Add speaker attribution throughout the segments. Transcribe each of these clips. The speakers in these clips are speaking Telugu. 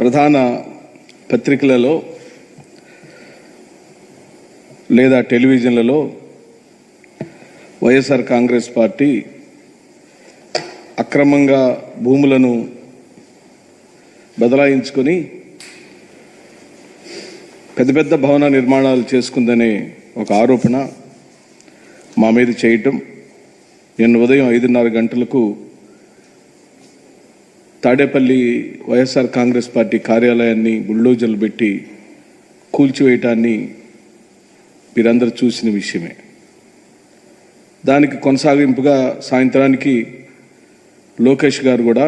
Speaker 1: ప్రధాన పత్రికలలో లేదా టెలివిజన్లలో వైఎస్ఆర్ కాంగ్రెస్ పార్టీ అక్రమంగా భూములను బదలాయించుకొని పెద్ద పెద్ద భవన నిర్మాణాలు చేసుకుందనే ఒక ఆరోపణ మా మీద చేయటం. నిన్న ఉదయం ఐదున్నర గంటలకు తాడేపల్లి వైఎస్ఆర్ కాంగ్రెస్ పార్టీ కార్యాలయాన్ని బుల్డోజర్లు పెట్టి కూల్చివేయటాన్ని మీరందరూ చూసిన విషయమే. దానికి కొనసాగింపుగా సాయంత్రానికి లోకేష్ గారు కూడా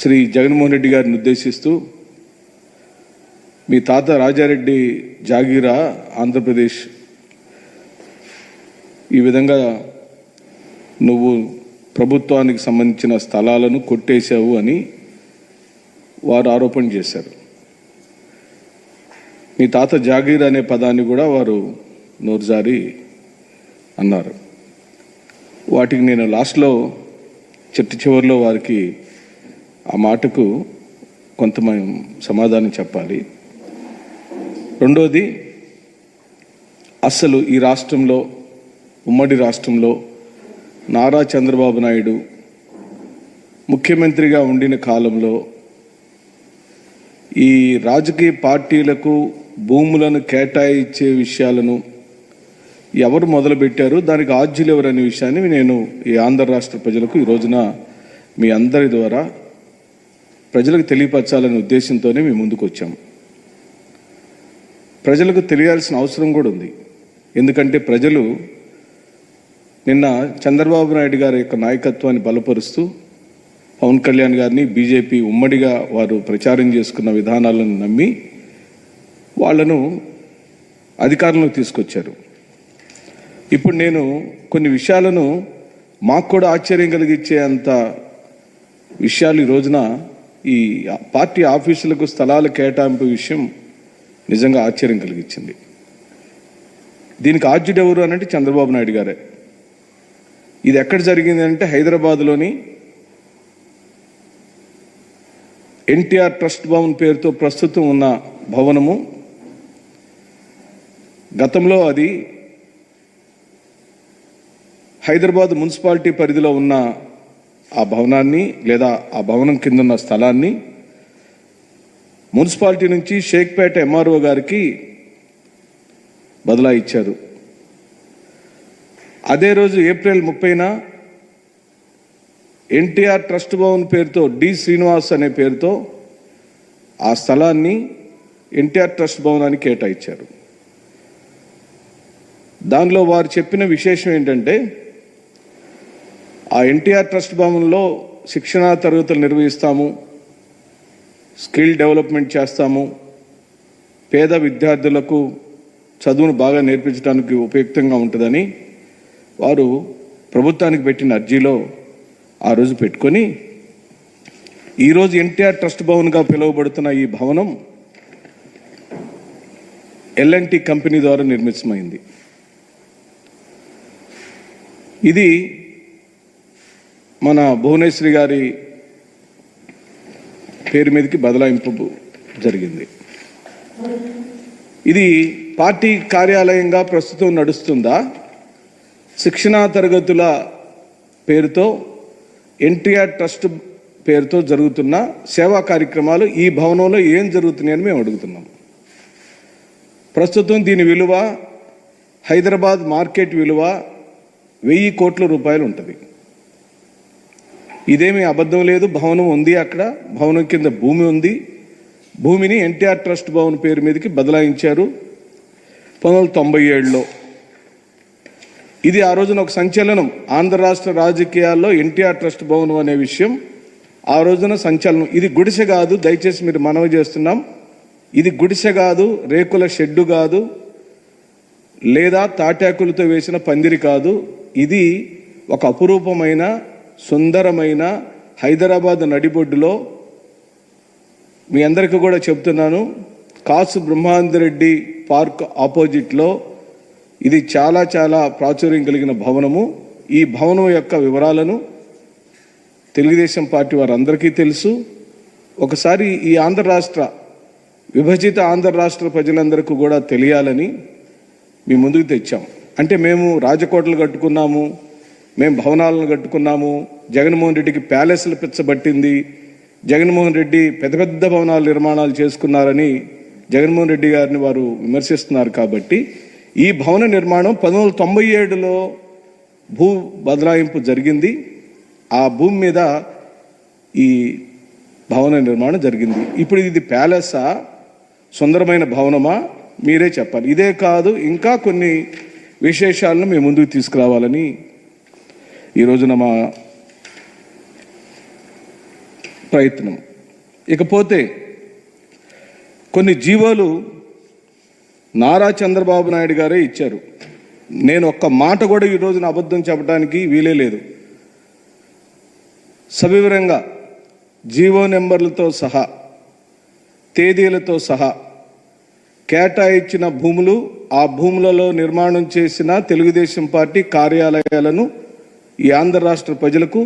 Speaker 1: శ్రీ జగన్మోహన్ రెడ్డి గారిని ఉద్దేశిస్తూ మీ తాత రాజారెడ్డి జాగీరా ఆంధ్రప్రదేశ్. ఈ విధంగా నువ్వు ప్రభుత్వానికి సంబంధించిన స్థలాలను కొట్టేశావు అని వారు ఆరోపణ చేశారు. మీ తాత జాగీర్ అనే పదాన్ని కూడా వారు నోరుజారి అన్నారు. వాటికి నేను లాస్ట్లో చిట్ట చివరిలో వారికి ఆ మాటకు కొంత సమాధానం చెప్పాలి. రెండోది అస్సలు ఈ రాష్ట్రంలో ఉమ్మడి రాష్ట్రంలో నారా చంద్రబాబు నాయుడు ముఖ్యమంత్రిగా ఉండిన కాలంలో ఈ రాజకీయ పార్టీలకు భూములను కేటాయించే విషయాలను ఎవరు మొదలుపెట్టారు దానికి ఆద్యులు ఎవరు అనే విషయాన్ని నేను ఈ ఆంధ్ర రాష్ట్ర ప్రజలకు ఈ రోజున మీ అందరి ద్వారా ప్రజలకు తెలియపరచాలనే ఉద్దేశంతోనే మేము ముందుకు వచ్చాము ప్రజలకు తెలియాల్సిన అవసరం కూడా ఉంది. ఎందుకంటే ప్రజలు నిన్న చంద్రబాబు నాయుడు గారి యొక్క నాయకత్వాన్ని బలపరుస్తూ పవన్ కళ్యాణ్ గారిని బీజేపీ ఉమ్మడిగా వారు ప్రచారం చేసుకున్న విధానాలను నమ్మి వాళ్ళను అధికారంలోకి తీసుకొచ్చారు. ఇప్పుడు నేను కొన్ని విషయాలను మాకు కూడా ఆశ్చర్యం కలిగించే అంత విషయాలు ఈ రోజున ఈ పార్టీ ఆఫీసులకు స్థలాల కేటాయింపు విషయం నిజంగా ఆశ్చర్యం కలిగించింది. దీనికి ఆద్యుడు ఎవరు అనంటే చంద్రబాబు నాయుడు గారే. ఇది ఎక్కడ జరిగింది అంటే హైదరాబాద్లోని ఎన్టీఆర్ ట్రస్ట్ భవన్ పేరుతో ప్రస్తుతం ఉన్న భవనము. గతంలో అది హైదరాబాద్ మున్సిపాలిటీ పరిధిలో ఉన్న ఆ భవనాన్ని లేదా ఆ భవనం కింద ఉన్న స్థలాన్ని మున్సిపాలిటీ నుంచి షేక్పేట ఎంఆర్ఓ గారికి బదలా ఇచ్చారు అదే రోజు ఏప్రిల్ ముప్పైన ఎన్టీఆర్ ట్రస్ట్ భవన్ పేరుతో డి శ్రీనివాస్ అనే పేరుతో ఆ స్థలాన్ని ఎన్టీఆర్ ట్రస్ట్ భవనాన్ని కేటాయించారు. దానిలో వారు చెప్పిన విశేషం ఏంటంటే ఆ ఎన్టీఆర్ ట్రస్ట్ భవన్లో శిక్షణా తరగతులు నిర్వహిస్తాము స్కిల్ డెవలప్మెంట్ చేస్తాము పేద విద్యార్థులకు చదువును బాగా నేర్పించడానికి ఉపయుక్తంగా ఉంటుందని వారు ప్రభుత్వానికి పెట్టిన అర్జీలో ఆ రోజు పెట్టుకొని ఈరోజు ఎన్టీఆర్ ట్రస్ట్ భవన్గా పిలువబడుతున్న ఈ భవనం ఎల్ఎన్టి కంపెనీ ద్వారా నిర్మితమైంది. ఇది మన భువనేశ్వరి గారి పేరు మీదకి బదలాయింపు జరిగింది. ఇది పార్టీ కార్యాలయంగా ప్రస్తుతం నడుస్తుందా? శిక్షణా తరగతుల పేరుతో ఎన్టీఆర్ ట్రస్ట్ పేరుతో జరుగుతున్న సేవా కార్యక్రమాలు ఈ భవనంలో ఏం జరుగుతున్నాయని మేము అడుగుతున్నాం. ప్రస్తుతం దీని విలువ హైదరాబాద్ మార్కెట్ విలువ వెయ్యి కోట్ల రూపాయలు ఉంటుంది. ఇదేమీ అబద్ధం లేదు భవనం ఉంది అక్కడ భవనం కింద భూమి ఉంది. భూమిని ఎన్టీఆర్ ట్రస్ట్ భవన్ పేరు మీదకి బదలాయించారు. పంతొమ్మిది వందల తొంభై ఏడులో ఇది ఆ రోజున ఒక సంచలనం. ఆంధ్ర రాష్ట్ర రాజకీయాల్లో ఎన్టీఆర్ ట్రస్ట్ భవనం అనే విషయం ఆ రోజున సంచలనం. ఇది గుడిసె కాదు దయచేసి మీరు మనవి చేస్తున్నాం. ఇది గుడిసె కాదు రేకుల షెడ్డు కాదు లేదా తాటాకులతో వేసిన పందిరి కాదు. ఇది ఒక అపురూపమైన సుందరమైన హైదరాబాద్ నడిబొడ్డులో మీ అందరికీ కూడా చెప్తున్నాను. కాసు బ్రహ్మాందరెడ్డి పార్క్ ఆపోజిట్లో ఇది చాలా చాలా ప్రాచుర్యం కలిగిన భవనము. ఈ భవనం యొక్క వివరాలను తెలుగుదేశం పార్టీ వారందరికీ తెలుసు. ఒకసారి ఈ ఆంధ్ర రాష్ట్ర విభజిత ఆంధ్ర రాష్ట్ర ప్రజలందరికీ కూడా తెలియాలని మీ ముందుకు తెచ్చాం. అంటే మేము రాజకోటలు కట్టుకున్నాము మేము భవనాలను కట్టుకున్నాము జగన్మోహన్ రెడ్డికి ప్యాలెస్లు పిచ్చబట్టింది జగన్మోహన్ రెడ్డి పెద్ద పెద్ద భవనాల నిర్మాణాలు చేసుకున్నారని జగన్మోహన్ రెడ్డి గారిని వారు విమర్శిస్తున్నారు కాబట్టి ఈ భవన నిర్మాణం పంతొమ్మిది వందల తొంభై ఏడులో భూ బదలాయింపు జరిగింది. ఆ భూమి మీద ఈ భవన నిర్మాణం జరిగింది. ఇప్పుడు ఇది ప్యాలెసా? సుందరమైన భవనమా? మీరే చెప్పాలి. ఇదే కాదు ఇంకా కొన్ని విశేషాలను మేము ముందుకు తీసుకురావాలని ఈ రోజున మా ప్రయత్నం. ఇకపోతే కొన్ని జీవోలు నారా చంద్రబాబు నాయుడు గారే ఇచ్చారు. నేను ఒక్క మాట కూడా ఈరోజున అబద్ధం చెప్పడానికి వీలే లేదు. సవివరంగా జీవో నెంబర్లతో సహా తేదీలతో సహా కేటాయించిన భూములు ఆ భూములలో నిర్మాణం చేసిన తెలుగుదేశం పార్టీ కార్యాలయాలను ఈ ఆంధ్ర రాష్ట్ర ప్రజలకు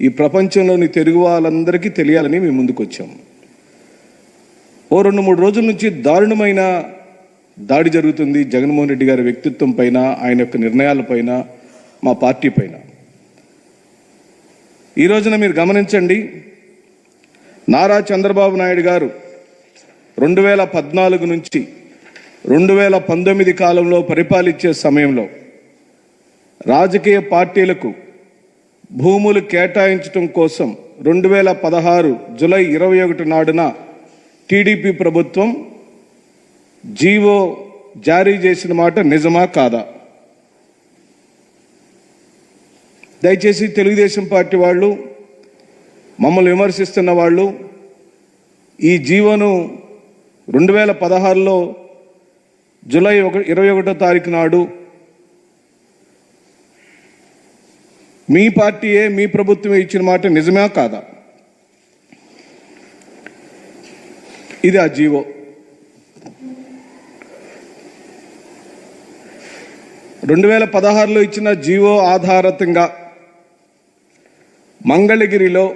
Speaker 1: ఈ ప్రపంచంలోని తెలుగు వాళ్ళందరికీ తెలియాలని మేము ముందుకొచ్చాము ఓ రెండు మూడు రోజుల నుంచి దారుణమైన దాడి జరుగుతుంది జగన్మోహన్ రెడ్డి గారి వ్యక్తిత్వం పైన ఆయన యొక్క నిర్ణయాలపైన మా పార్టీ పైన. ఈ రోజున మీరు గమనించండి నారా చంద్రబాబు నాయుడు గారు రెండు వేల పద్నాలుగు నుంచి రెండు వేల పంతొమ్మిది కాలంలో పరిపాలించే సమయంలో రాజకీయ పార్టీలకు భూములు కేటాయించడం కోసం రెండు వేల పదహారు జులై ఇరవై ఒకటి నాడున టీడీపీ ప్రభుత్వం జీవో జారీ చేసిన మాట నిజమా కాదా? దయచేసి తెలుగుదేశం పార్టీ వాళ్ళు మమ్మల్ని విమర్శిస్తున్న వాళ్ళు ఈ జీవోను రెండు వేల పదహారులో జూలై ఒక ఇరవై ఒకటో తారీఖు నాడు మీ పార్టీయే మీ ప్రభుత్వమే ఇచ్చిన మాట నిజమా కాదా? ఇది ఆ జీవో. రెండు వేల పదహారులో ఇచ్చిన జీవో ఆధారితంగా మంగళగిరిలో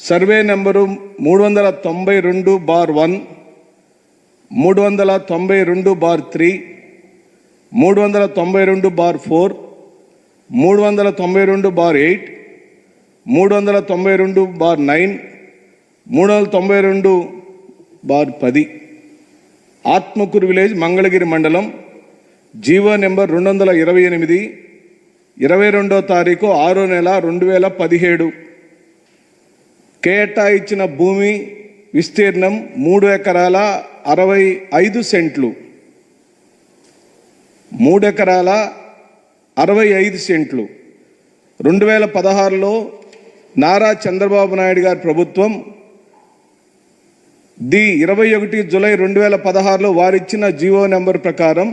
Speaker 1: సర్వే నెంబరు మూడు వందల తొంభై రెండు బార్ వన్ మూడు వందల తొంభై రెండు బార్ త్రీ మూడు వందల తొంభై రెండు బార్ ఫోర్ మూడు వందల తొంభై రెండు బార్ ఎయిట్ మూడు వందల తొంభై రెండు బార్ నైన్ మూడు వందల తొంభై రెండు బార్ పది. ఆత్మకూరు విలేజ్ మంగళగిరి మండలం జీవో నెంబర్ రెండు వందల ఇరవై ఎనిమిది ఇరవై రెండో తారీఖు ఆరో నెల రెండు వేల పదిహేడు కేటాయించిన భూమి విస్తీర్ణం మూడు ఎకరాల అరవై ఐదు సెంట్లు. మూడు ఎకరాల అరవై ఐదు సెంట్లు. రెండు వేల పదహారులో నారా చంద్రబాబు నాయుడు గారి ప్రభుత్వం ది ఇరవై ఒకటి జులై రెండు వేల పదహారులో వారిచ్చిన జీవో నెంబర్ ప్రకారం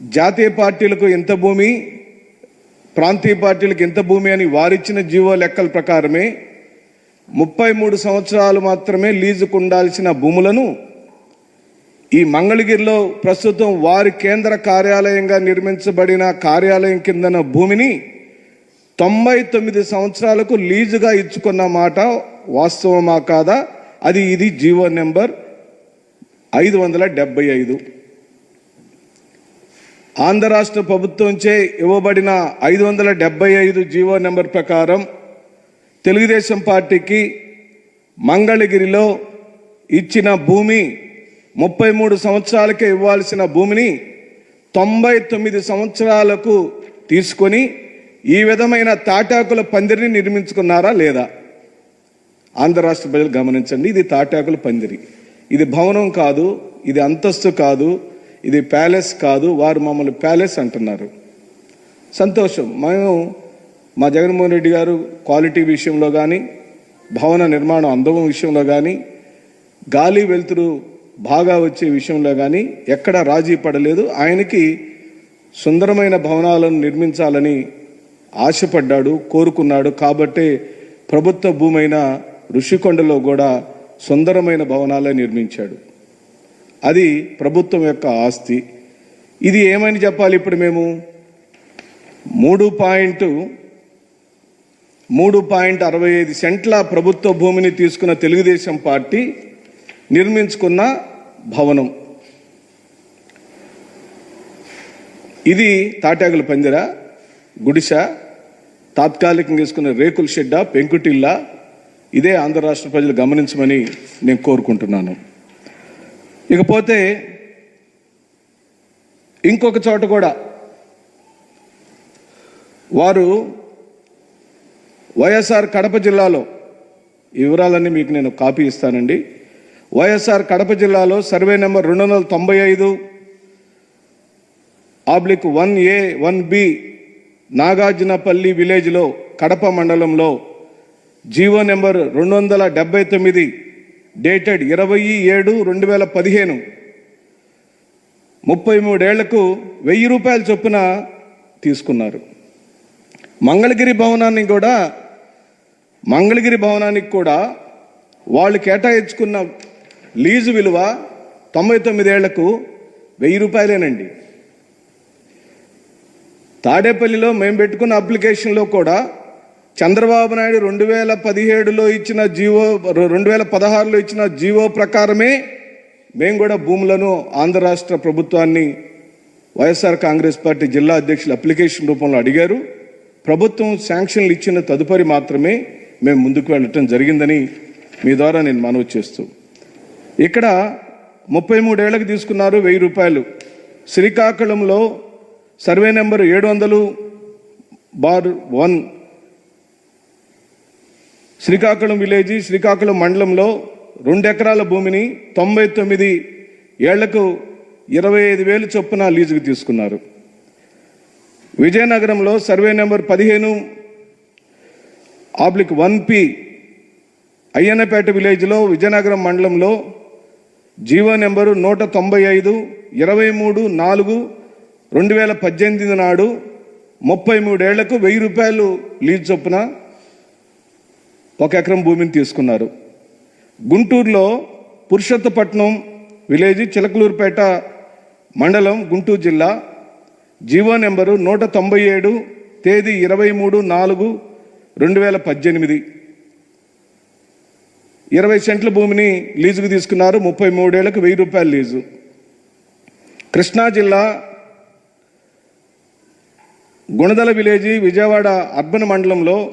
Speaker 1: జాతీయ పార్టీలకు ఎంత భూమి ప్రాంతీయ పార్టీలకు ఎంత భూమి అని వారిచ్చిన జీవో లెక్కల ప్రకారమే ముప్పై మూడు సంవత్సరాలు మాత్రమే లీజుకు ఉండాల్సిన భూములను ఈ మంగళగిరిలో ప్రస్తుతం వారి కేంద్ర కార్యాలయంగా నిర్మించబడిన కార్యాలయం కిందన భూమిని తొంభై తొమ్మిది సంవత్సరాలకు లీజుగా ఇచ్చుకున్న మాట వాస్తవమా కాదా? అది ఇది జీవో నెంబర్ ఐదు వందల డెబ్బై ఐదు. ఆంధ్ర రాష్ట్ర ప్రభుత్వంచే ఇవ్వబడిన ఐదు వందల డెబ్బై ఐదు జీవో నెంబర్ ప్రకారం తెలుగుదేశం పార్టీకి మంగళగిరిలో ఇచ్చిన భూమి ముప్పై మూడు సంవత్సరాలకే ఇవ్వాల్సిన భూమిని తొంభై తొమ్మిది సంవత్సరాలకు తీసుకొని ఈ విధమైన తాటాకుల పందిరిని నిర్మించుకున్నారా లేదా? ఆంధ్ర రాష్ట్ర ప్రజలు గమనించండి ఇది తాటాకుల పందిరి. ఇది భవనం కాదు ఇది అంతస్తు కాదు ఇది ప్యాలెస్ కాదు వారు మమ్మల్ని ప్యాలెస్ అంటున్నారు. సంతోషం. మేము మా జగన్మోహన్ రెడ్డి గారు క్వాలిటీ విషయంలో కానీ భవన నిర్మాణం అందం విషయంలో కానీ గాలి వెలుతురు బాగా వచ్చే విషయంలో కానీ ఎక్కడ రాజీ పడలేదు. ఆయనకి సుందరమైన భవనాలను నిర్మించాలని ఆశపడ్డాడు కోరుకున్నాడు. కాబట్టే ప్రభుత్వ భూమైన ఋషికొండలో కూడా సుందరమైన భవనాలే నిర్మించాడు. అది ప్రభుత్వం యొక్క ఆస్తి. ఇది ఏమని చెప్పాలి ఇప్పుడు మేము? మూడు పాయింట్ మూడు పాయింట్ అరవై ఐదు సెంట్ల ప్రభుత్వ భూమిని తీసుకున్న తెలుగుదేశం పార్టీ నిర్మించుకున్న భవనం. ఇది తాటాకుల పందిర గుడిస తాత్కాలికంగా తీసుకున్న రేకుల షెడ్డా పెంకుటిల్లా. ఇదే ఆంధ్ర రాష్ట్ర ప్రజలు గమనించమని నేను కోరుకుంటున్నాను. ఇకపోతే ఇంకొక చోట కూడా వారు వైఎస్ఆర్ కడప జిల్లాలో ఈ వివరాలన్నీ మీకు నేను కాపీ ఇస్తానండి. వైఎస్ఆర్ కడప జిల్లాలో సర్వే నెంబర్ రెండు వందల తొంభై ఐదు oblique one A one B Nagarjunapalli విలేజ్లో కడప మండలంలో జీవో నెంబర్ రెండు వందల డెబ్బై తొమ్మిది డేటెడ్ ఇరవై ఏడు రెండు వేల పదిహేను. ముప్పై మూడేళ్ళకు వెయ్యి రూపాయల చొప్పున తీసుకున్నారు. మంగళగిరి భవనాన్ని కూడా మంగళగిరి భవనానికి కూడా వాళ్ళు కేటాయించుకున్న లీజు విలువ తొంభై తొమ్మిదేళ్ళకు వెయ్యి రూపాయలేనండి. తాడేపల్లిలో మేము పెట్టుకున్న అప్లికేషన్లో కూడా చంద్రబాబు నాయుడు రెండు వేల పదిహేడులో ఇచ్చిన జీవో రెండు వేల పదహారులో ఇచ్చిన జీవో ప్రకారమే మేము కూడా భూములను ఆంధ్ర రాష్ట్ర ప్రభుత్వాన్ని వైఎస్ఆర్ కాంగ్రెస్ పార్టీ జిల్లా అధ్యక్షులు అప్లికేషన్ రూపంలో అడిగారు. ప్రభుత్వం శాంక్షన్లు ఇచ్చిన తదుపరి మాత్రమే మేము ముందుకు వెళ్ళటం జరిగిందని మీ ద్వారా నేను మనవి చేస్తూ. ఇక్కడ ముప్పై మూడేళ్ళకు తీసుకున్నారు వెయ్యి రూపాయలు. శ్రీకాకుళంలో సర్వే నెంబర్ ఏడు వందలు bar one Srikakulam village Srikakulam మండలంలో రెండు ఎకరాల భూమిని తొంభై తొమ్మిది ఏళ్ళకు ఇరవై ఐదు వేలు చొప్పున లీజుకు తీసుకున్నారు. విజయనగరంలో సర్వే నెంబర్ పదిహేను ఆబ్లిక్ వన్ పి అయ్యన్నపేట విలేజ్లో విజయనగరం మండలంలో జీవో నెంబరు నూట తొంభై ఐదు ఇరవై మూడు నాలుగు రెండు వేల పద్దెనిమిది నాడు ముప్పై మూడేళ్ళకు వెయ్యి రూపాయలు లీజ్ చొప్పున ఒక ఎకరం భూమిని తీసుకున్నారు. గుంటూరులో పురుషోత్తపట్నం విలేజ్ చిలకలూరుపేట మండలం గుంటూరు జిల్లా. జీవో నెంబరు నూట తొంభై ఏడు తేదీ ఇరవై మూడు నాలుగు రెండు వేల పద్దెనిమిది. ఇరవై సెంట్ల భూమిని లీజుకు తీసుకున్నారు ముప్పై మూడేళ్ళకు వెయ్యి రూపాయల లీజు. కృష్ణా జిల్లా గుణదల విలేజీ విజయవాడ అర్బన్ మండలంలో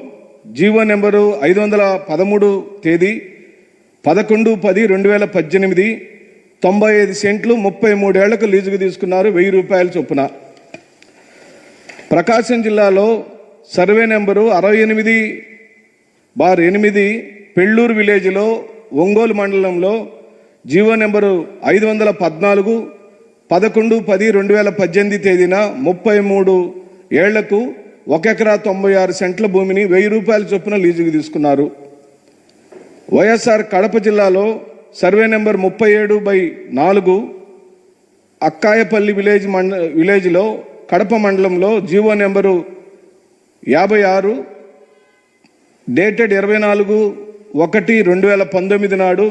Speaker 1: జీవో నెంబరు ఐదు వందల పదమూడు తేదీ పదకొండు పది రెండు వేల పద్దెనిమిది తొంభై ఐదు సెంట్లు ముప్పై మూడేళ్ళకు లీజుకు తీసుకున్నారు వెయ్యి రూపాయల చొప్పున. ప్రకాశం జిల్లాలో సర్వే నెంబరు అరవై ఎనిమిది బార్ ఎనిమిది పెళ్ళూరు విలేజ్లో ఒంగోలు మండలంలో జీవో నెంబరు ఐదు వందల పద్నాలుగు పదకొండు పది రెండు వేల పద్దెనిమిది తేదీన ముప్పై మూడు ఏళ్ళకు ఒక ఎకరా తొంభై ఆరు సెంట్ల భూమిని వెయ్యి రూపాయల చొప్పున లీజుకు తీసుకున్నారు. వైఎస్ఆర్ కడప జిల్లాలో సర్వే నెంబర్ ముప్పై ఏడు బై నాలుగు అక్కాయపల్లి విలేజ్ మండ విలేజ్లో కడప మండలంలో జీవో నెంబరు యాభై ఆరు డేటెడ్ ఇరవై నాలుగు ఒకటి రెండు వేల పంతొమ్మిది నాడు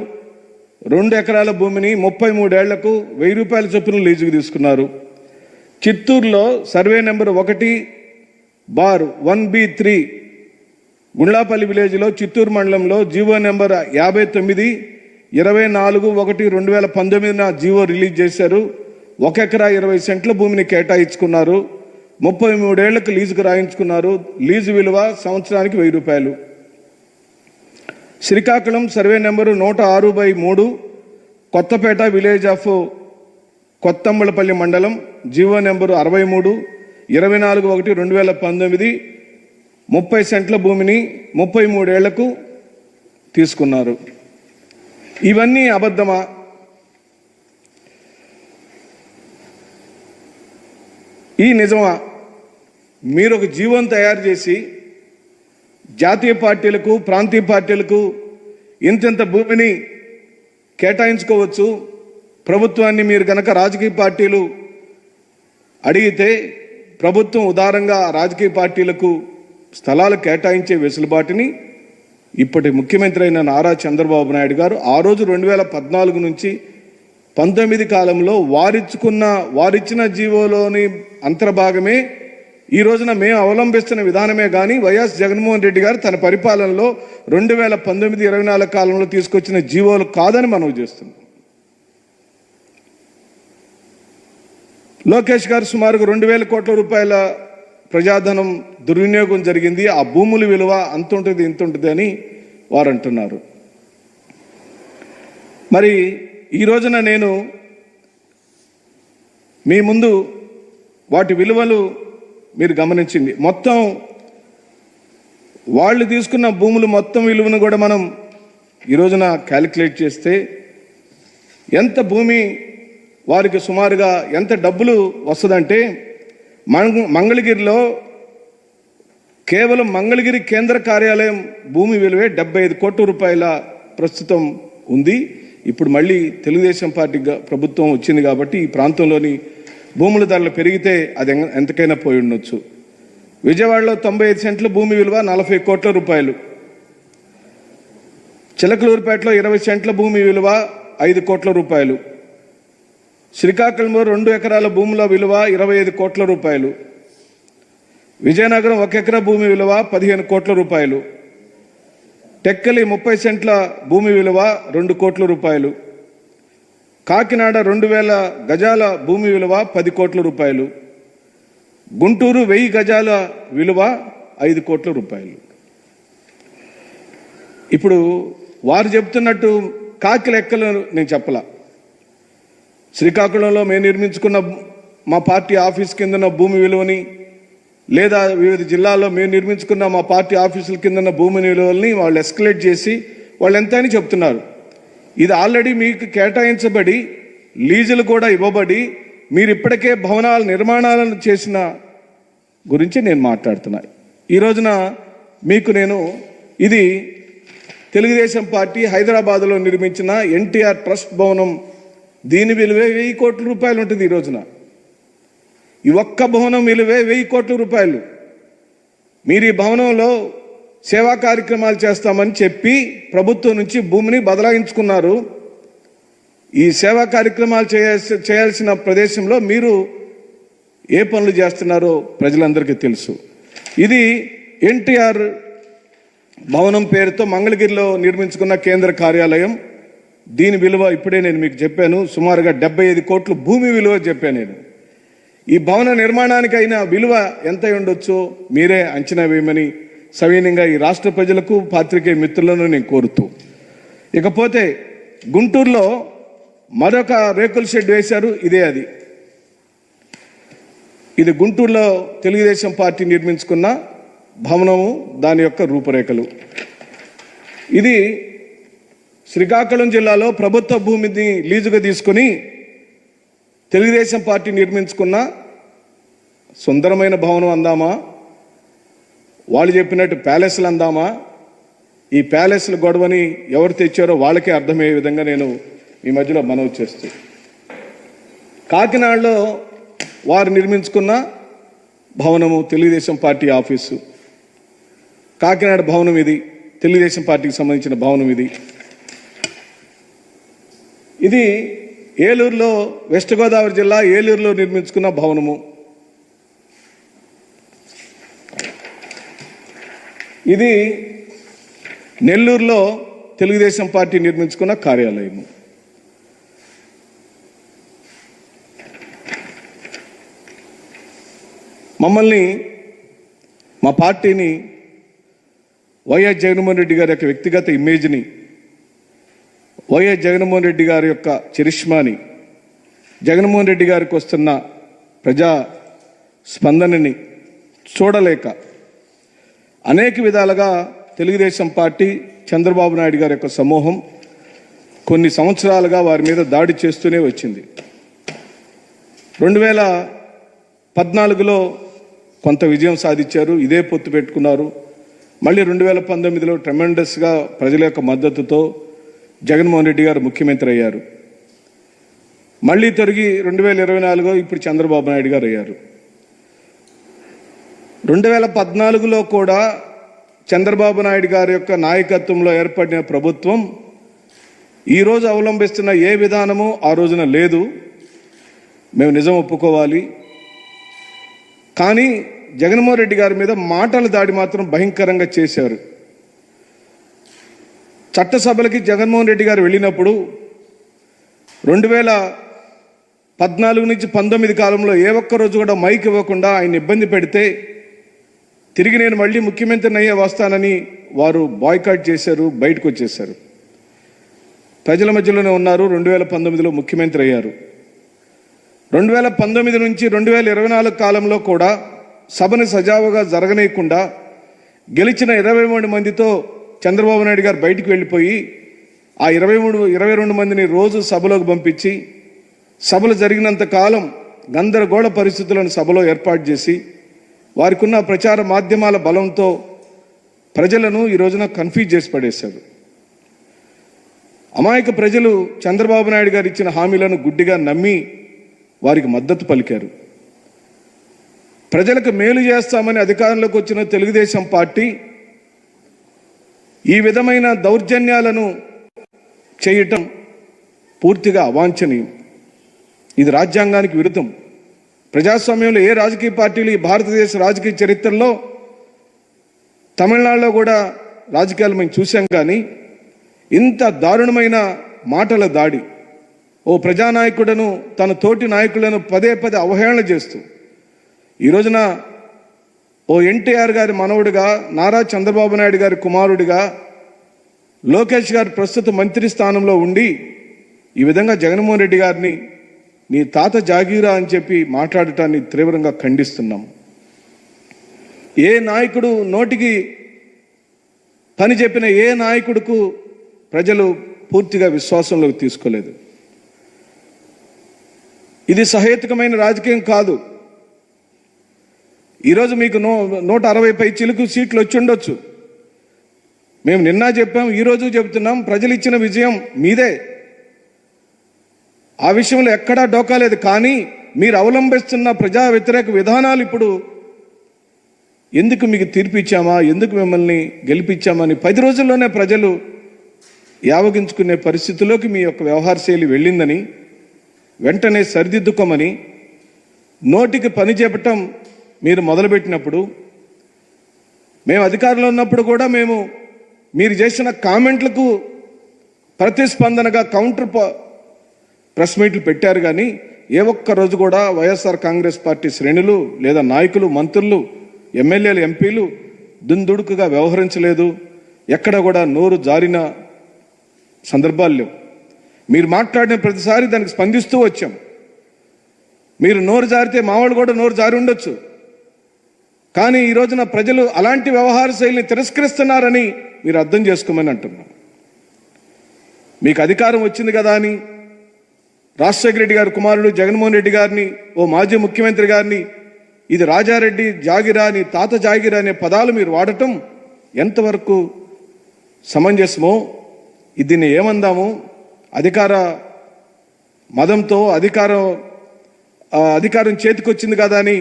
Speaker 1: రెండు ఎకరాల భూమిని ముప్పై మూడేళ్ళకు వెయ్యి రూపాయల చొప్పున లీజుకు తీసుకున్నారు. చిత్తూరులో సర్వే నెంబర్ ఒకటి bar one B three Gundlapalli విలేజ్లో చిత్తూరు మండలంలో జీవో నెంబర్ యాభై తొమ్మిది ఇరవై నాలుగు ఒకటి రెండు వేల పంతొమ్మిదిన జీవో రిలీజ్ చేశారు. ఒక ఎకరా ఇరవై సెంట్ల భూమిని కేటాయించుకున్నారు. ముప్పై మూడేళ్ళకు లీజుకు రాయించుకున్నారు. లీజు విలువ సంవత్సరానికి వెయ్యి రూపాయలు. శ్రీకాకుళం సర్వే నెంబరు నూట ఆరు బై మూడు కొత్తపేట విలేజ్ ఆఫ్ కొత్తంబలపల్లి మండలం జీవో నెంబరు అరవై మూడు ఇరవై నాలుగు ఒకటి రెండు వేల పంతొమ్మిది ముప్పై సెంట్ల భూమిని ముప్పై మూడేళ్ళకు తీసుకున్నారు. ఇవన్నీ అబద్ధమా? ఈ నిజమా? మీరు ఒక జీవం తయారు చేసి జాతీయ పార్టీలకు ప్రాంతీయ పార్టీలకు ఇంతింత భూమిని కేటాయించుకోవచ్చు. ప్రభుత్వాన్ని మీరు కనుక రాజకీయ పార్టీలు అడిగితే ప్రభుత్వం ఉదారంగా రాజకీయ పార్టీలకు స్థలాలు కేటాయించే వెసులుబాటుని ఇప్పటి ముఖ్యమంత్రి అయిన నారా చంద్రబాబు నాయుడు గారు ఆ రోజు రెండు వేల పద్నాలుగు నుంచి పంతొమ్మిది కాలంలో వారిచ్చుకున్న వారిచ్చిన జీవోలోని అంతర్భాగమే ఈ రోజున మేము అవలంబిస్తున్న విధానమే కానీ వైఎస్ జగన్మోహన్ రెడ్డి గారు తన పరిపాలనలో రెండు వేల పంతొమ్మిది ఇరవై నాలుగు కాలంలో తీసుకొచ్చిన జీవోలు కాదని మనం చేస్తున్నాం. లోకేష్ గారు సుమారుగా రెండు వేల కోట్ల రూపాయల ప్రజాధనం దుర్వినియోగం జరిగింది. ఆ భూముల విలువ అంత ఉంటుంది ఇంత ఉంటుంది అని వారు అంటున్నారు. మరి ఈ రోజున నేను మీ ముందు వాటి విలువలు మీరు గమనించింది. మొత్తం వాళ్ళు తీసుకున్న భూములు మొత్తం విలువను కూడా మనం ఈ రోజున క్యాలిక్యులేట్ చేస్తే ఎంత భూమి వారికి సుమారుగా ఎంత డబ్బులు వస్తుందంటే మంగ- మంగళగిరిలో కేవలం మంగళగిరి కేంద్ర కార్యాలయం భూమి విలువే డెబ్బై ఐదు కోట్ల రూపాయల ప్రస్తుతం ఉంది. ఇప్పుడు మళ్ళీ తెలుగుదేశం పార్టీ ప్రభుత్వం వచ్చింది కాబట్టి ఈ ప్రాంతంలోని భూముల ధరలు పెరిగితే అది ఎంతకైనా పోయి ఉండొచ్చు. విజయవాడలో తొంభై ఐదు సెంట్ల భూమి విలువ నలభై కోట్ల రూపాయలు. చిలకలూరుపేటలో ఇరవై సెంట్ల భూమి విలువ ఐదు కోట్ల రూపాయలు. శ్రీకాకుళంలో రెండు ఎకరాల భూముల విలువ ఇరవై ఐదు కోట్ల రూపాయలు. విజయనగరం ఒక ఎకరా భూమి విలువ పదిహేను కోట్ల రూపాయలు. టెక్కలి ముప్పై సెంట్ల భూమి విలువ రెండు కోట్ల రూపాయలు. కాకినాడ రెండు వేల గజాల భూమి విలువ పది కోట్ల రూపాయలు. గుంటూరు వెయ్యి గజాల విలువ ఐదు కోట్ల రూపాయలు. ఇప్పుడు వారు చెప్తున్నట్టు కాకి లెక్కలు నేను చెప్పలా. శ్రీకాకుళంలో మేము నిర్మించుకున్న మా పార్టీ ఆఫీస్ కిందన భూమి విలువని లేదా వివిధ జిల్లాల్లో మేము నిర్మించుకున్న మా పార్టీ ఆఫీసుల కిందన భూమి విలువల్ని వాళ్ళు ఎస్కలేట్ చేసి వాళ్ళు ఎంత అని చెప్తున్నారు. ఇది ఆల్రెడీ మీకు కేటాయించబడి లీజులు కూడా ఇవ్వబడి మీరు ఇప్పటికే భవనాల నిర్మాణాలను చేసిన గురించి నేను మాట్లాడుతున్నా. ఈ రోజున మీకు నేను ఇది తెలుగుదేశం పార్టీ హైదరాబాద్లో నిర్మించిన ఎన్టీఆర్ ట్రస్ట్ భవనం దీని విలువే వెయ్యి కోట్ల రూపాయలు ఉంటుంది ఈ రోజున. ఈ ఒక్క భవనం విలువే వెయ్యి కోట్ల రూపాయలు. మీరు ఈ భవనంలో సేవా కార్యక్రమాలు చేస్తామని చెప్పి ప్రభుత్వం నుంచి భూమిని బదలాయించుకున్నారు. ఈ సేవా కార్యక్రమాలు చేయాల్సి చేయాల్సిన ప్రదేశంలో మీరు ఏ పనులు చేస్తున్నారో ప్రజలందరికీ తెలుసు. ఇది ఎన్టీఆర్ భవనం పేరుతో మంగళగిరిలో నిర్మించుకున్న కేంద్ర కార్యాలయం. దీని విలువ ఇప్పుడే నేను మీకు చెప్పాను. సుమారుగా డెబ్బై ఐదు కోట్లు భూమి విలువ చెప్పాను నేను. ఈ భవన నిర్మాణానికి అయిన విలువ ఎంత ఉండొచ్చో మీరే అంచనా వేయమని సవీనంగా ఈ రాష్ట్ర ప్రజలకు పాత్రికే మిత్రులను నేను కోరుతూ. ఇకపోతే గుంటూరులో మరొక రేకుల షెడ్ వేశారు. ఇదే అది. ఇది గుంటూరులో తెలుగుదేశం పార్టీ నిర్మించుకున్న భవనము. దాని యొక్క రూపురేఖలు. ఇది శ్రీకాకుళం జిల్లాలో ప్రభుత్వ భూమిని లీజుగా తీసుకుని తెలుగుదేశం పార్టీ నిర్మించుకున్న సుందరమైన భవనం అందామా? వాళ్ళు చెప్పినట్టు ప్యాలెస్లు అందామా? ఈ ప్యాలెస్ల గొడవని ఎవరు తెచ్చారో వాళ్ళకే అర్థమయ్యే విధంగా నేను ఈ మధ్యలో మనవి చేస్తూ కాకినాడలో వారు నిర్మించుకున్న భవనము తెలుగుదేశం పార్టీ ఆఫీసు. కాకినాడ భవనం ఇది. తెలుగుదేశం పార్టీకి సంబంధించిన భవనం ఇది. ఇది ఏలూరులో వెస్ట్ గోదావరి జిల్లా ఏలూరులో నిర్మించుకున్న భవనము. ఇది నెల్లూరులో తెలుగుదేశం పార్టీ నిర్మించుకున్న కార్యాలయము. మమ్మల్ని మా పార్టీని వైఎస్ జగన్మోహన్ రెడ్డి గారి యొక్క వ్యక్తిగత ఇమేజ్ని వైఎస్ జగన్మోహన్ రెడ్డి గారి యొక్క చరిష్మాని జగన్మోహన్ రెడ్డి గారికి వస్తున్న ప్రజా స్పందనని చూడలేక అనేక విధాలుగా తెలుగుదేశం పార్టీ చంద్రబాబు నాయుడు గారి యొక్క సమూహం కొన్ని సంవత్సరాలుగా వారి మీద దాడి చేస్తూనే వచ్చింది. రెండు వేల పద్నాలుగులో కొంత విజయం సాధించారు ఇదే పొత్తు పెట్టుకున్నారు. మళ్ళీ రెండు వేల పంతొమ్మిదిలో ట్రెమెండస్గా ప్రజల యొక్క మద్దతుతో జగన్మోహన్ రెడ్డి గారు ముఖ్యమంత్రి అయ్యారు. మళ్ళీ తిరిగి రెండు వేల ఇరవై నాలుగులో ఇప్పుడు చంద్రబాబు నాయుడు గారు అయ్యారు. రెండు వేల పద్నాలుగులో కూడా చంద్రబాబు నాయుడు గారి యొక్క నాయకత్వంలో ఏర్పడిన ప్రభుత్వం ఈరోజు అవలంబిస్తున్న ఏ విధానము ఆ రోజున లేదు. మేము నిజం ఒప్పుకోవాలి. కానీ జగన్మోహన్ రెడ్డి గారి మీద మాటల దాడి మాత్రం భయంకరంగా చేశారు. చట్టసభలకి జగన్మోహన్ రెడ్డి గారు వెళ్ళినప్పుడు రెండు వేల పద్నాలుగు నుంచి పంతొమ్మిది కాలంలో ఏ ఒక్క రోజు కూడా మైక్ ఇవ్వకుండా ఆయన ఇబ్బంది పెడితే తిరిగి నేను మళ్ళీ ముఖ్యమంత్రిని అయ్యే వస్తానని వారు బాయ్కాట్ చేశారు బయటకు వచ్చేశారు. ప్రజల మధ్యలోనే ఉన్నారు రెండు వేల పంతొమ్మిదిలో ముఖ్యమంత్రి అయ్యారు. రెండు వేల పంతొమ్మిది నుంచి రెండు వేల ఇరవై నాలుగు కాలంలో కూడా సభను సజావుగా జరగనీయకుండా గెలిచిన ఇరవై మూడు మందితో చంద్రబాబు నాయుడు గారు బయటికి వెళ్ళిపోయి ఆ ఇరవై మూడు ఇరవై రెండు మందిని రోజు సభలోకి పంపించి సభలు జరిగినంత కాలం గందరగోళ పరిస్థితులను సభలో ఏర్పాటు చేసి వారికి ఉన్న ప్రచార మాధ్యమాల బలంతో ప్రజలను ఈ రోజున కన్ఫ్యూజ్ చేసి పడేశారు. అమాయక ప్రజలు చంద్రబాబు నాయుడు గారు ఇచ్చిన హామీలను గుడ్డిగా నమ్మి వారికి మద్దతు పలికారు. ప్రజలకు మేలు చేస్తామని అధికారంలోకి వచ్చిన తెలుగుదేశం పార్టీ ఈ విధమైన దౌర్జన్యాలను చేయటం పూర్తిగా అవాంఛనీయం. ఇది రాజ్యాంగానికి విరుద్ధం. ప్రజాస్వామ్యంలో ఏ రాజకీయ పార్టీలు ఈ భారతదేశ రాజకీయ చరిత్రలో తమిళనాడులో కూడా రాజకీయాలు మేము చూసాం కానీ ఇంత దారుణమైన మాటల దాడి ఓ ప్రజానాయకుడను తన తోటి నాయకులను పదే పదే అవహేళన చేస్తూ ఈ రోజున ఓ ఎన్టీఆర్ గారి మనవుడిగా నారా చంద్రబాబు నాయుడు గారి కుమారుడిగా లోకేష్ గారు ప్రస్తుత మంత్రి స్థానంలో ఉండి ఈ విధంగా జగన్మోహన్ రెడ్డి గారిని నీ తాత జాగీరా అని చెప్పి మాట్లాడటాన్ని తీవ్రంగా ఖండిస్తున్నాం. ఏ నాయకుడు నోటికి పని చెప్పిన ఏ నాయకుడుకు ప్రజలు పూర్తిగా విశ్వాసంలోకి తీసుకోలేదు. ఇది సహేతుకమైన రాజకీయం కాదు. ఈరోజు మీకు నూ నూట అరవై పై చిలుకు సీట్లు వచ్చి ఉండొచ్చు. మేము నిన్న చెప్పాం ఈరోజు చెబుతున్నాం ప్రజలు ఇచ్చిన విజయం మీదే. ఆ విషయంలో ఎక్కడా డోకా లేదు కానీ మీరు అవలంబిస్తున్న ప్రజా వ్యతిరేక విధానాలు ఇప్పుడు ఎందుకు మీకు తీర్పు ఇచ్చామా ఎందుకు మిమ్మల్ని గెలిపించామని పది రోజుల్లోనే ప్రజలు యావగించుకునే పరిస్థితిలోకి మీ యొక్క వ్యవహార శైలి వెళ్ళిందని వెంటనే సరిదిద్దుకోమని నోటికి పని చేపటం మీరు మొదలుపెట్టినప్పుడు మేము అధికారంలో ఉన్నప్పుడు కూడా మేము మీరు చేసిన కామెంట్లకు ప్రతిస్పందనగా కౌంటర్ ప- ప్రెస్ మీట్లు పెట్టారు కానీ ఏ ఒక్క రోజు కూడా వైఎస్ఆర్ కాంగ్రెస్ పార్టీ శ్రేణులు లేదా నాయకులు మంత్రులు ఎమ్మెల్యేలు ఎంపీలు దుందుడుకుగా వ్యవహరించలేదు. ఎక్కడ కూడా నోరు జారిన సందర్భాలు లేవు. మీరు మాట్లాడిన ప్రతిసారి దానికి స్పందిస్తూ వచ్చాం. మీరు నోరు జారితే మావాళ్ళు కూడా నోరు జారి ఉండొచ్చు. కానీ ఈ రోజున ప్రజలు అలాంటి వ్యవహార శైలిని తిరస్కరిస్తున్నారని మీరు అర్థం చేసుకోమని అంటున్నాం. మీకు అధికారం వచ్చింది కదా అని రాజశేఖర రెడ్డి గారి కుమారుడు జగన్మోహన్ రెడ్డి గారిని ఓ మాజీ ముఖ్యమంత్రి గారిని ఇది రాజారెడ్డి జాగిరా అని తాత జాగిరా అనే పదాలు మీరు వాడటం ఎంతవరకు సమంజసమో దీన్ని ఏమందాము అధికార మదంతో అధికారం అధికారం చేతికొచ్చింది కదా అని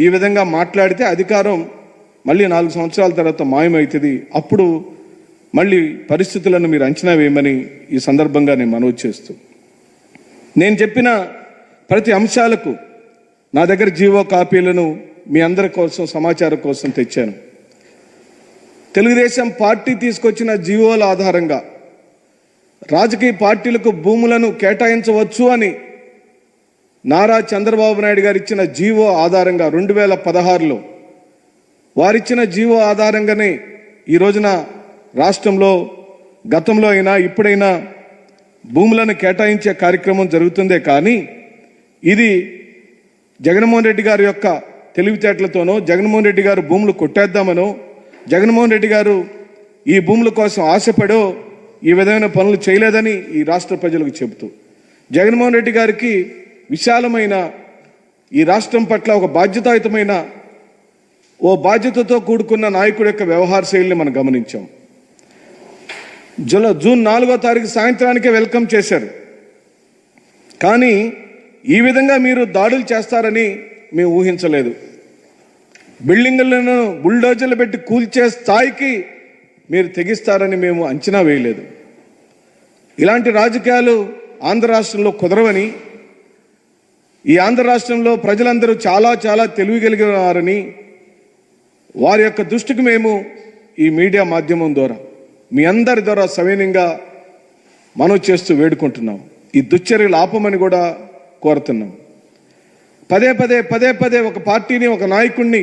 Speaker 1: ఈ విధంగా మాట్లాడితే అధికారం మళ్ళీ నాలుగు సంవత్సరాల తర్వాత మాయమవుతుంది అప్పుడు మళ్ళీ పరిస్థితులను మీరు అంచనా వేయమని ఈ సందర్భంగా నేను మనవి చేస్తూ. నేను చెప్పిన ప్రతి అంశాలకు నా దగ్గర జీవో కాపీలను మీ అందరి కోసం సమాచారం కోసం తెచ్చాను. తెలుగుదేశం పార్టీ తీసుకొచ్చిన జీవోల ఆధారంగా రాజకీయ పార్టీలకు భూములను కేటాయించవచ్చు అని నారా చంద్రబాబు నాయుడు గారు ఇచ్చిన జీవో ఆధారంగా రెండు వేల పదహారులో వారిచ్చిన జీవో ఆధారంగానే ఈ రోజున రాష్ట్రంలో గతంలో అయినా ఇప్పుడైనా భూములను కేటాయించే కార్యక్రమం జరుగుతుందే కానీ ఇది జగన్మోహన్ రెడ్డి గారి యొక్క తెలివితేటలతోనో జగన్మోహన్ రెడ్డి గారు భూములు కొట్టేద్దామనో జగన్మోహన్ రెడ్డి గారు ఈ భూముల కోసం ఆశపడో ఈ విధమైన పనులు చేయలేదని ఈ రాష్ట్ర ప్రజలకు చెబుతూ జగన్మోహన్ రెడ్డి గారికి విశాలమైన ఈ రాష్ట్రం పట్ల ఒక బాధ్యతాయుతమైన ఓ బాధ్యతతో కూడుకున్న నాయకుడి యొక్క వ్యవహార శైలిని మనం గమనించాం. జూల జూన్ నాలుగో తారీఖు సాయంత్రానికే వెల్కమ్ చేశారు. కానీ ఈ విధంగా మీరు దాడులు చేస్తారని మేము ఊహించలేదు. బిల్డింగులను బుల్డోజర్లు పెట్టి కూల్చే స్థాయికి మీరు తెగిస్తారని మేము అంచనా వేయలేదు. ఇలాంటి రాజకీయాలు ఆంధ్ర రాష్ట్రంలో కుదరవని ఈ ఆంధ్ర రాష్ట్రంలో ప్రజలందరూ చాలా చాలా తెలివి కలిగినారని వారి యొక్క దృష్టికి మేము ఈ మీడియా మాధ్యమం ద్వారా మీ అందరి ద్వారా సవినయంగా మనవి చేస్తూ వేడుకుంటున్నాం. ఈ దుశ్చర్యలు ఆపమని కూడా కోరుతున్నాం. పదే పదే పదే పదే ఒక పార్టీని ఒక నాయకుడిని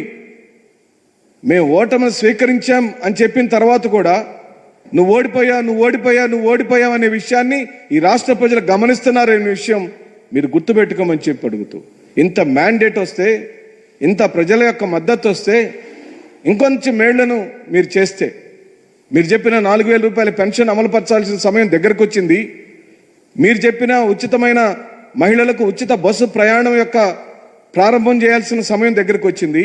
Speaker 1: మేము ఓటమిని స్వీకరించాం అని చెప్పిన తర్వాత కూడా నువ్వు ఓడిపోయా నువ్వు ఓడిపోయా నువ్వు ఓడిపోయావు అనే విషయాన్ని ఈ రాష్ట్ర ప్రజలు గమనిస్తున్నారనే విషయం మీరు గుర్తుపెట్టుకోమని చెప్పి అడుగుతూ ఇంత మ్యాండేట్ వస్తే ఇంత ప్రజల యొక్క మద్దతు వస్తే ఇంకొంచెం మేళ్ళను మీరు చేస్తే మీరు చెప్పిన నాలుగు వేల రూపాయల పెన్షన్ అమలుపరచాల్సిన సమయం దగ్గరకు వచ్చింది మీరు చెప్పిన ఉచితమైన మహిళలకు ఉచిత బస్సు ప్రయాణం యొక్క ప్రారంభం చేయాల్సిన సమయం దగ్గరకు వచ్చింది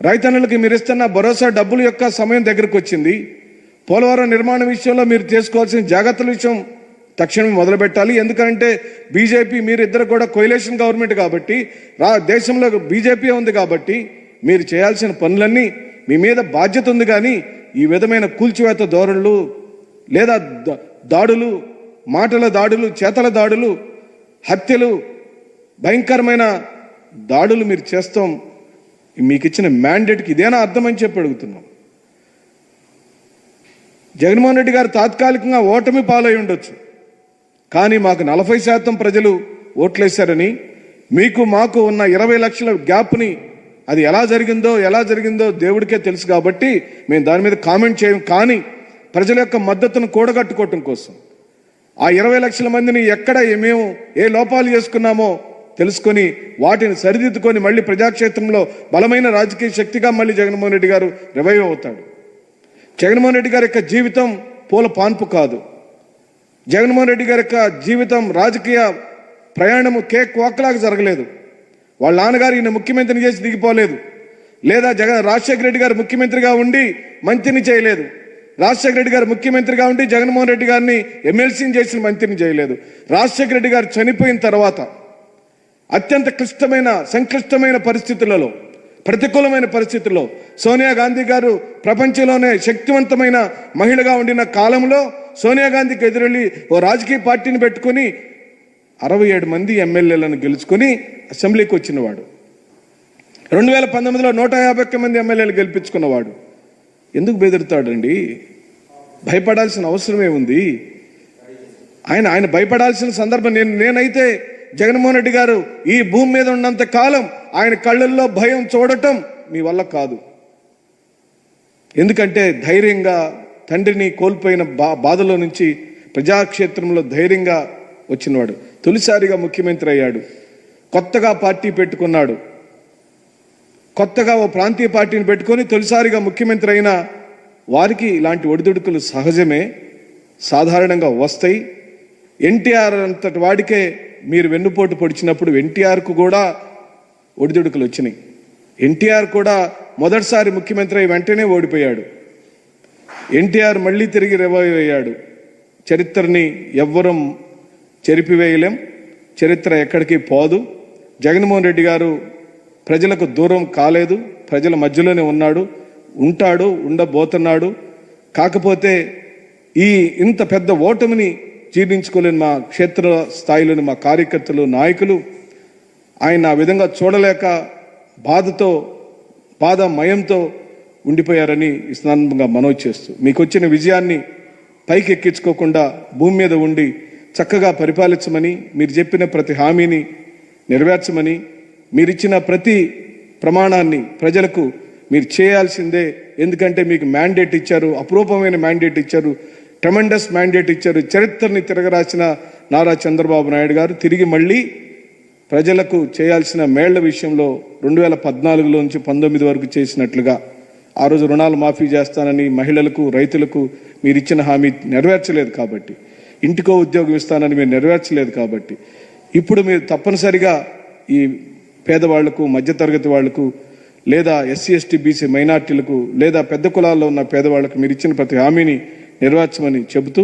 Speaker 1: రైతన్నులకు మీరు ఇస్తున్న భరోసా డబ్బుల యొక్క సమయం దగ్గరకు వచ్చింది పోలవరం నిర్మాణ విషయంలో మీరు చేసుకోవాల్సిన జాగ్రత్తల విషయం తక్షణమే మొదలుపెట్టాలి. ఎందుకంటే బీజేపీ మీరిద్దరు కూడా కొయిలేషన్ గవర్నమెంట్ కాబట్టి రా దేశంలో బీజేపీ ఉంది కాబట్టి మీరు చేయాల్సిన పనులన్నీ మీ మీద బాధ్యత ఉంది కానీ ఈ విధమైన కూల్చివేత ధోరణులు లేదా దాడులు మాటల దాడులు చేతల దాడులు హత్యలు భయంకరమైన దాడులు మీరు చేస్తాం. మీకు ఇచ్చిన మ్యాండేట్కి ఇదేనా అర్థమని చెప్పి అడుగుతున్నాం. జగన్మోహన్ రెడ్డి గారు తాత్కాలికంగా ఓటమి పాలై ఉండొచ్చు. కానీ మాకు నలభై శాతం ప్రజలు ఓట్లేశారని మీకు మాకు ఉన్న ఇరవై లక్షల గ్యాప్ని అది ఎలా జరిగిందో ఎలా జరిగిందో దేవుడికే తెలుసు కాబట్టి మేము దాని మీద కామెంట్ చేయం. కానీ ప్రజల యొక్క మద్దతును కూడగట్టుకోవటం కోసం ఆ ఇరవై లక్షల మందిని ఎక్కడ మేము ఏ లోపాలు చేసుకున్నామో తెలుసుకొని వాటిని సరిదిద్దుకొని మళ్ళీ ప్రజాక్షేత్రంలో బలమైన రాజకీయ శక్తిగా మళ్ళీ జగన్మోహన్ రెడ్డి గారు రివైవ్ అవుతాడు. జగన్మోహన్ రెడ్డి గారి యొక్క జీవితం పూల పాన్పు కాదు. జగన్మోహన్ రెడ్డి గారి యొక్క జీవితం రాజకీయ ప్రయాణము కేక్ వాక్లాగా జరగలేదు. వాళ్ళ నాన్నగారు ఈయన ముఖ్యమంత్రిని చేసి దిగిపోలేదు. లేదా జగన్ రాజశేఖర రెడ్డి గారు ముఖ్యమంత్రిగా ఉండి మంత్రిని చేయలేదు. రాజశేఖర రెడ్డి గారు ముఖ్యమంత్రిగా ఉండి జగన్మోహన్ రెడ్డి గారిని ఎమ్మెల్సీని చేసిన మంత్రిని చేయలేదు. రాజశేఖర రెడ్డి గారు చనిపోయిన తర్వాత అత్యంత క్లిష్టమైన సంక్లిష్టమైన పరిస్థితులలో ప్రతికూలమైన పరిస్థితుల్లో సోనియా గాంధీ గారు ప్రపంచంలోనే శక్తివంతమైన మహిళగా ఉండిన కాలంలో సోనియా గాంధీకి ఎదురెళ్ళి ఓ రాజకీయ పార్టీని పెట్టుకొని అరవై ఏడు మంది ఎమ్మెల్యేలను గెలుచుకొని అసెంబ్లీకి వచ్చినవాడు. రెండు వేల పంతొమ్మిదిలో నూట యాభై ఒక్క మంది ఎమ్మెల్యేలు గెలిపించుకున్నవాడు. ఎందుకు బెదిరుతాడండి భయపడాల్సిన అవసరమే ఉంది. ఆయన ఆయన భయపడాల్సిన సందర్భం నేను నేనైతే జగన్మోహన్ రెడ్డి గారు ఈ భూమి మీద ఉన్నంత కాలం ఆయన కళ్ళల్లో భయం చూడటం మీ వల్ల కాదు. ఎందుకంటే ధైర్యంగా తండ్రిని కోల్పోయిన బా బాధలో నుంచి ప్రజాక్షేత్రంలో ధైర్యంగా వచ్చినవాడు. తొలిసారిగా ముఖ్యమంత్రి అయ్యాడు. కొత్తగా పార్టీ పెట్టుకున్నాడు. కొత్తగా ఓ ప్రాంతీయ పార్టీని పెట్టుకొని తొలిసారిగా ముఖ్యమంత్రి అయిన వారికి ఇలాంటి ఒడిదుడుకులు సహజమే సాధారణంగా వస్తాయి. ఎన్టీఆర్ అంతటి వాడికే మీరు వెన్నుపోటు పొడిచినప్పుడు ఎన్టీఆర్కు కూడా ఒడిదుడుకులు వచ్చినాయి. ఎన్టీఆర్ కూడా మొదటిసారి ముఖ్యమంత్రి అయి వెంటనే ఓడిపోయాడు. ఎన్టీఆర్ మళ్ళీ తిరిగి రివైవ్ అయ్యాడు. చరిత్రని ఎవ్వరం చెరిపివేయలేం. చరిత్ర ఎక్కడికి పోదు. జగన్మోహన్ రెడ్డి గారు ప్రజలకు దూరం కాలేదు. ప్రజల మధ్యలోనే ఉన్నాడు. ఉంటాడు ఉండబోతున్నాడు. కాకపోతే ఈ ఇంత పెద్ద ఓటమిని జీర్ణించుకోలేని మా క్షేత్ర స్థాయిలోని మా కార్యకర్తలు నాయకులు ఆయన ఆ విధంగా చూడలేక బాధతో బాధమయంతో ఉండిపోయారని ఈ సందర్భంగా మనవి చేస్తూ మీకు వచ్చిన విజయాన్ని పైకి ఎక్కించుకోకుండా భూమి మీద ఉండి చక్కగా పరిపాలించమని మీరు చెప్పిన ప్రతి హామీని నెరవేర్చమని మీరిచ్చిన ప్రతి ప్రమాణాన్ని ప్రజలకు మీరు చేయాల్సిందే. ఎందుకంటే మీకు మ్యాండేట్ ఇచ్చారు అపురూపమైన మ్యాండేట్ ఇచ్చారు ట్రమెండస్ మ్యాండేట్ ఇచ్చారు చరిత్రని తిరగరాసిన నారా చంద్రబాబు నాయుడు గారు. తిరిగి మళ్ళీ ప్రజలకు చేయాల్సిన మేళ్ళ విషయంలో రెండు వేల పద్నాలుగులో నుంచి పంతొమ్మిది వరకు చేసినట్లుగా ఆ రోజు రుణాలు మాఫీ చేస్తానని మహిళలకు రైతులకు మీరు ఇచ్చిన హామీ నెరవేర్చలేదు కాబట్టి ఇంటికో ఉద్యోగం ఇస్తానని మీరు నెరవేర్చలేదు కాబట్టి ఇప్పుడు మీరు తప్పనిసరిగా ఈ పేదవాళ్ళకు మధ్యతరగతి వాళ్ళకు లేదా ఎస్సీ ఎస్టీ బీసీ మైనార్టీలకు లేదా పెద్ద కులాల్లో ఉన్న పేదవాళ్ళకు మీరు ఇచ్చిన ప్రతి హామీని నెరవేర్చమని చెబుతూ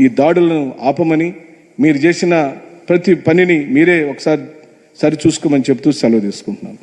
Speaker 1: ఈ దాడులను ఆపమని మీరు చేసిన ప్రతి పనిని మీరే ఒకసారి సరి చూసుకోమని చెబుతూ సెలవు తీసుకుంటున్నాను.